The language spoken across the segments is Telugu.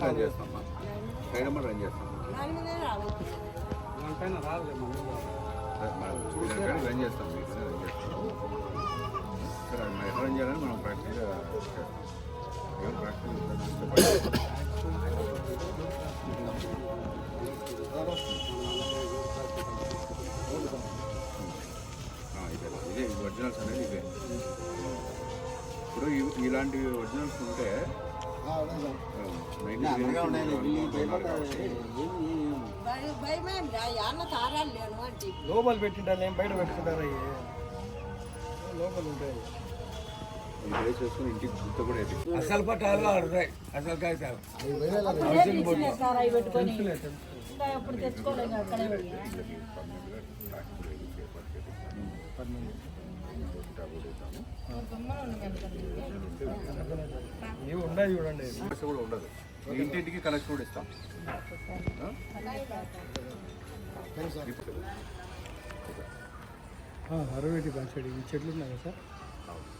రన్ చేస్తామా సైడ్ అమ్మ రన్ చేస్తాం. మనం రన్ చేస్తాం మీకు రన్ చేస్తాం. చేయాలని మనం ప్రాక్టీస్ చేస్తాం ప్రాక్టీస్ ఇదే ఒరిజినల్స్ అనేది ఇదే ఇప్పుడు ఇవి- ఇలాంటి ఒరిజినల్స్ ఉంటే లోపల పెట్టింటారు బయట పెట్టుకుంటారు అవి లోపల ఉంటాయి. ఇంటికి గుర్తు కూడా అసలు పట్టాలు ఆడుతాయి అసలు కాగితాలు తెచ్చుకోలేదు ఉన్నాయి చూడండి కూడా ఉండదు. ఇంటింటికి కనెక్షన్ కూడా ఇస్తాం. అరవేటి పంచాడు ఈ చెట్లు ఉన్నాయి కదా సార్?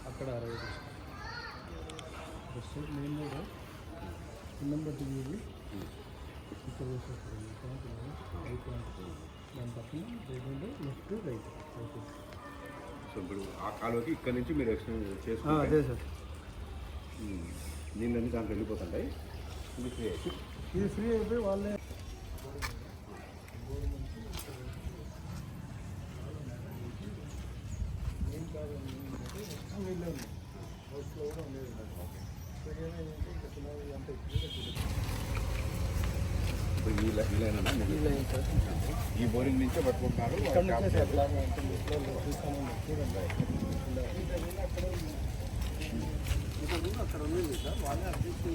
అక్కడ అరవేటి. ఫస్ట్ మెయిన్ రోడ్ నెంబర్ దిగి ఇక్కడ దాని పక్కన రైట్ లెఫ్ట్ రైట్ సో ఇప్పుడు ఆ కాలువకి ఇక్కడ నుంచి మీరు ఎక్స్టెండ్ అదే చేసుకుంటే సార్ నీళ్ళన్నీ దాంట్లో వెళ్ళిపోతుంటాయి ఇది ఫ్రీ అయితే ఇది ఫ్రీ అయిపోయి వాళ్ళే ఇప్పుడు ఈ బోరింగ్ నుంచే పట్టుకుంటున్నారు అక్కడ ఉంది సార్. వాళ్ళే అడ్జస్ట్